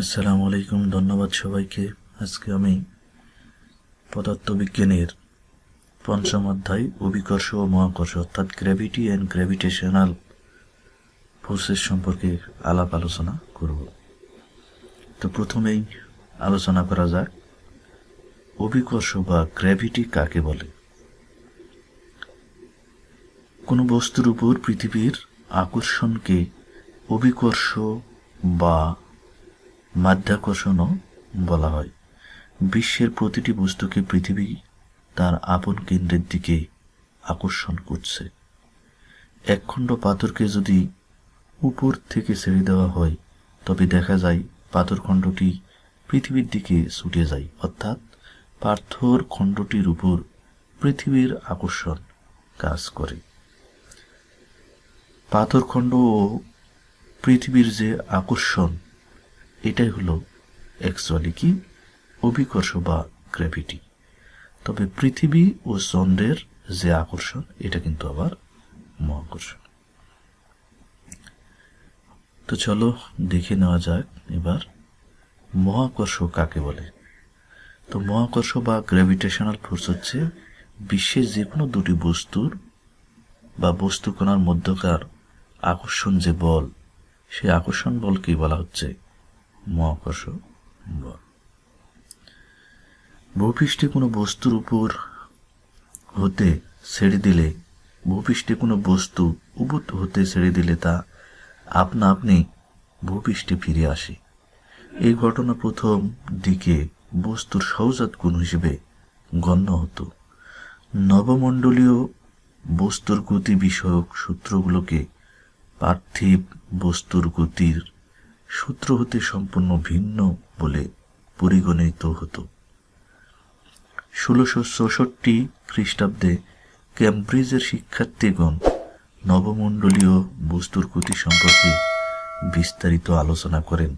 আসসালামু আলাইকুম ধন্যবাদ সবাইকে। আজকে আমি পদার্থবিজ্ঞানের পঞ্চম অধ্যায়, অভিকর্ষ ও মহাকর্ষ, অর্থাৎ গ্র্যাভিটি অ্যান্ড গ্র্যাভিটেশনাল ফোর্সেস সম্পর্কে আলাপ আলোচনা করব। তো প্রথমেই আলোচনা করা যাক, অভিকর্ষ বা গ্র্যাভিটি কাকে বলে? কোনো বস্তুর উপর পৃথিবীর আকর্ষণকে অভিকর্ষ বা মাধ্যাকর্ষণও বলা হয়। বিশ্বের প্রতিটি বস্তুকে পৃথিবী তার আপন কেন্দ্রের দিকে আকর্ষণ করছে। একখণ্ড পাথরকে যদি উপর থেকে ছেড়ে দেওয়া হয়, তবে দেখা যায় পাথরখণ্ডটি পৃথিবীর দিকে ছুটে যায়। অর্থাৎ পাথর খণ্ডটির উপর পৃথিবীর আকর্ষণ কাজ করে। পাথরখণ্ড ও পৃথিবীর যে আকর্ষণ এটাই হলো অ্যাকচুয়ালি কি অভিকর্ষ বা গ্র্যাভিটি তবে পৃথিবী ও চন্দ্রের যে আকর্ষণ, এটা কিন্তু আবার মহাকর্ষণ। তো চলো দেখে নেওয়া যাক এবার মহাকর্ষ কাকে বলে। তো মহাকর্ষ বা গ্র্যাভিটেশনাল ফোর্স হচ্ছে বিশ্বের যে কোনো দুটি বস্তুর বা বস্তু কণার মধ্যকার আকর্ষণ যে বল, সেই আকর্ষণ বলকেই বলা হচ্ছে মহাকর্ষ বল। ভূপৃষ্ঠে কোনো বস্তুর উপর হতে ছেড়ে দিলে, ভূপৃষ্ঠে কোনো বস্তু উপর হতে ছেড়ে দিলে তা আপনা আপনি ভূপৃষ্ঠে ফিরে আসে। এই ঘটনা প্রথম দিকে বস্তুর সহজাত গুণ হিসেবে গণ্য হতো। নবমণ্ডলীয় বস্তুর গতি বিষয়ক সূত্রগুলোকে পার্থিব বস্তুর গতির সূত্র হতে সম্পূর্ণ ভিন্ন বলে পরিগণিত হতো। ষোলোশো চৌষট্টি খ্রিস্টাব্দে ক্যামব্রিজের শিক্ষার্থীগণ নবমণ্ডলীয় বস্তুর গতি সম্পর্কে বিস্তারিত আলোচনা করেন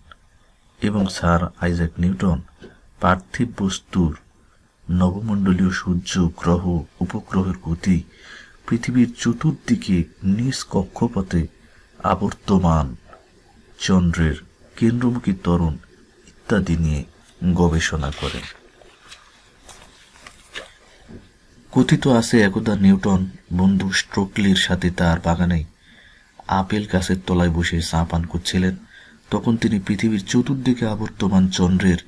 এবং স্যার আইজাক নিউটন পার্থিব বস্তুর নবমণ্ডলীয় সূর্য, গ্রহ, উপগ্রহের গতি, পৃথিবীর চতুর্দিকে নিজ কক্ষপথে আবর্তমান চন্দ্রের কেন্দ্রমুখী ত্বরণ ইত্যাদি নিয়ে গবেষণা করেন কথিত আছে, একদা নিউটন বন্ধু স্ট্রোকলির সাথে তার বাগানে আপেল গাছের তলায় বসে চা পান করছিলেন। তখন তিনি পৃথিবীর চতুর্দিকে আবর্তমান চন্দ্রের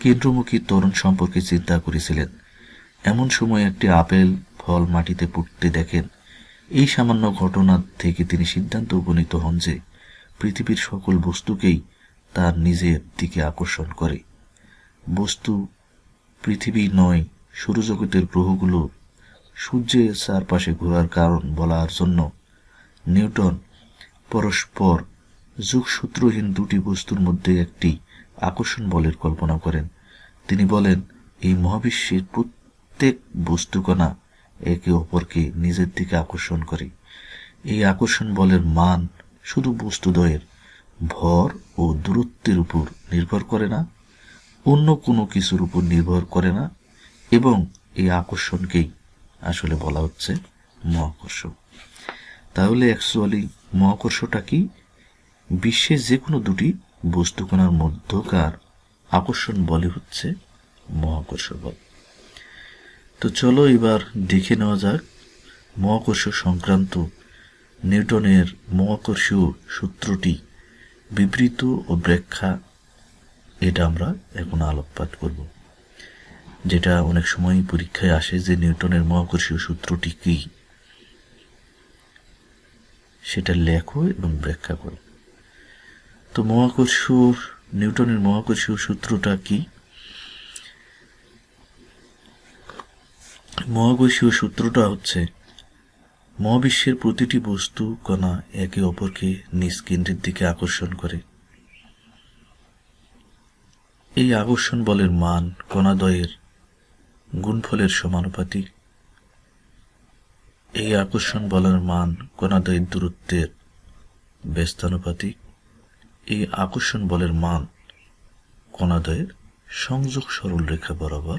কেন্দ্রমুখী ত্বরণ সম্পর্কে চিন্তা করেছিলেন। এমন সময় একটি আপেল ফল মাটিতে পড়তে দেখেন। এই সামান্য ঘটনা থেকে তিনি সিদ্ধান্ত উপনীত হন যে পৃথিবীর সকল বস্তুকেই তার নিজের দিকে আকর্ষণ করে। বস্তু, পৃথিবী নয় সৌরজগতের গ্রহগুলো সূর্যের চারপাশে ঘোরার কারণ বলার জন্য নিউটন পরস্পর যুগসূত্রহীন দুটি বস্তুর মধ্যে একটি আকর্ষণ বলের কল্পনা করেন। তিনি বলেন, এই মহাবিশ্বের প্রত্যেক বস্তুকণা একে অপরকে নিজের দিকে আকর্ষণ করে। এই আকর্ষণ বলের মান শুধু বস্তুদ্বয়ের ভর ও দূরত্বের উপর নির্ভর করে না, অন্য কোনো কিছুর উপর নির্ভর করে না, এবং এই আকর্ষণকেই আসলে বলা হচ্ছে মহাকর্ষ। তাহলে অ্যাকচুয়ালি মহাকর্ষটা কি? বিশ্বের যে কোনো দুটি বস্তুকণার মধ্যকার আকর্ষণ বলে হচ্ছে মহাকর্ষ বল। তো চলো এবার দেখে নেওয়া যাক মহাকর্ষ সংক্রান্ত নিউটনের মহাকর্ষীয় সূত্রটি বিবৃত ও ব্যাখ্যা এটা আমরা এখন আলোকপাত করব। যেটা অনেক সময় পরীক্ষায় আসে যে নিউটনের মহাকর্ষীয় সূত্রটি কি। সেটা লেখো এবং ব্যাখ্যা করো। তো মহাকর্ষ নিউটনের মহাকর্ষীয় সূত্রটা কি? মহাকর্ষীয় সূত্রটা হচ্ছে মহাবিশ্বের প্রতিটি বস্তু কণা একে অপরকে নিজ কেন্দ্রের দিকে আকর্ষণ করে। এই আকর্ষণ বলের মান কণাদয়ের গুণফলের সমানুপাতিক। এই আকর্ষণ বলের মান কণাদয়ের দূরত্বের ব্যস্তানুপাতিক। এই আকর্ষণ বলের মান কণাদয়ের সংযোগ সরল রেখা বরাবর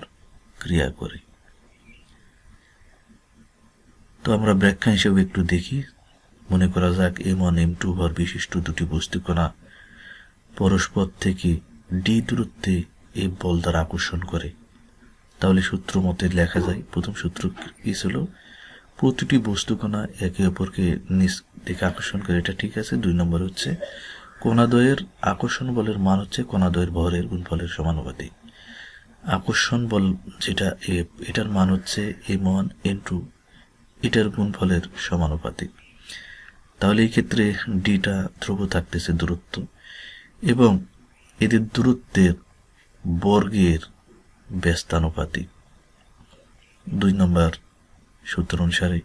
ক্রিয়া করে। তো আমরা ব্যাখ্যা হিসেবে একটু দেখি। মনে করা যাক এম ওয়ান এম টু ভর বিশিষ্ট দুটি বস্তুকণা পরস্পর থেকে ডি দূরত্বে এ বল দ্বারা আকর্ষণ করে। তাহলে সূত্র মতে লেখা যায়, প্রথম সূত্র কি ছিল? প্রতিটি বস্তুকণা একে অপরকে নিজ দিকে আকর্ষণ করে। এটা ঠিক আছে, দুই নম্বর হচ্ছে কণাদ্বয়ের আকর্ষণ বলের মান হচ্ছে কণাদ্বয়ের ভরের গুণফলের সমানুপাতিক। আকর্ষণ বল যেটা এটার মান হচ্ছে এম ওয়ান এন টু এটার গুণফলের সমানুপাতিক। তাহলে এই ক্ষেত্রে ডিটা ধ্রুব থাকতেছে দূরত্ব এবং এদের দূরত্বের বর্গের ব্যস্তানুপাতিক। দুই নম্বর সূত্র অনুসারে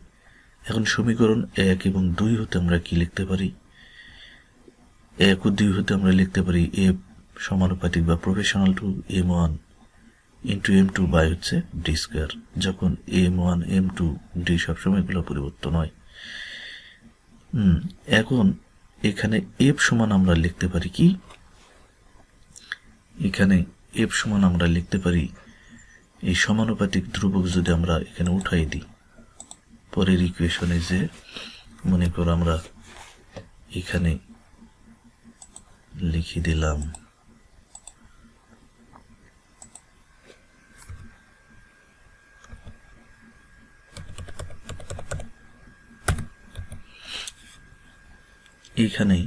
এখন সমীকরণ এক এবং দুই হতে আমরা কি লিখতে পারি? এক ও দুই হতে আমরা লিখতে পারি এ সমানুপাতিক বা proportional to M one. Into M two by হচ্ছে ডি স্কোয়ার যখন M one M two D সবসময় এগুলো পরিবর্তন হয়। এখন এখানে এফ সমান আমরা লিখতে পারি কি? এখানে এফ সমান আমরা লিখতে পারি, এই সমানুপাতিক ধ্রুবক যদি আমরা এখানে উঠাই দিই, পরের ইকুয়েশনে যে মনে করো আমরা এখানে লিখে দিলাম এখানে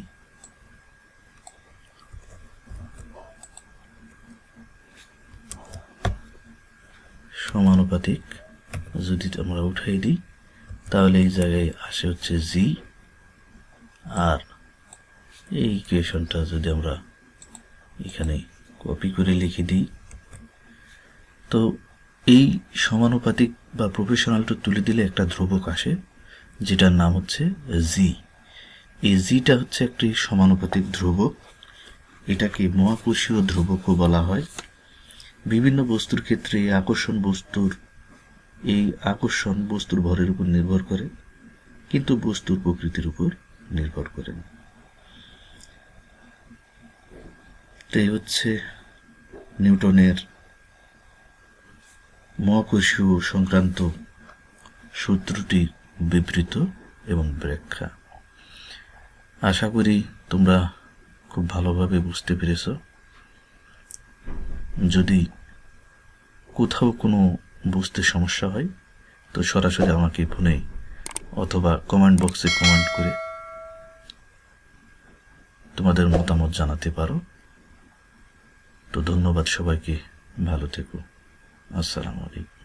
সমানুপাতিক, যদি আমরা উঠাই দিই, তাহলে এই জায়গায় আসে হচ্ছে জি আর এই ইকুয়েশনটা যদি আমরা এখানে কপি করে লিখে দিই, তো এই সমানুপাতিক বা প্রফেশনালটা তুলে দিলে একটা ধ্রুবক আসে, যেটার নাম হচ্ছে জি এই জিটা হচ্ছে একটি সমানুপাতিক ধ্রুবক এটাকে মহাকর্ষীয় ধ্রুবকও বলা হয়। বিভিন্ন বস্তুর ক্ষেত্রে আকর্ষণ বস্তুর এই আকর্ষণ বস্তুর ভরের উপর নির্ভর করে, কিন্তু বস্তুর প্রকৃতির উপর নির্ভর করে না। তো এই হচ্ছে নিউটনের মহাকর্ষীয় সংক্রান্ত সূত্রটির বিবৃত এবং ব্যাখ্যা। আশা করি তোমরা খুব ভালোভাবে বুঝতে পেরেছ। যদি কোথাও কোনো বুঝতে সমস্যা হয়, তো সরাসরি আমাকে ফোনে অথবা কমেন্ট বক্সে কমেন্ট করে তোমাদের মতামত জানাতে পারো। তো ধন্যবাদ সবাইকে, ভালো থেকো। আসসালামু আলাইকুম।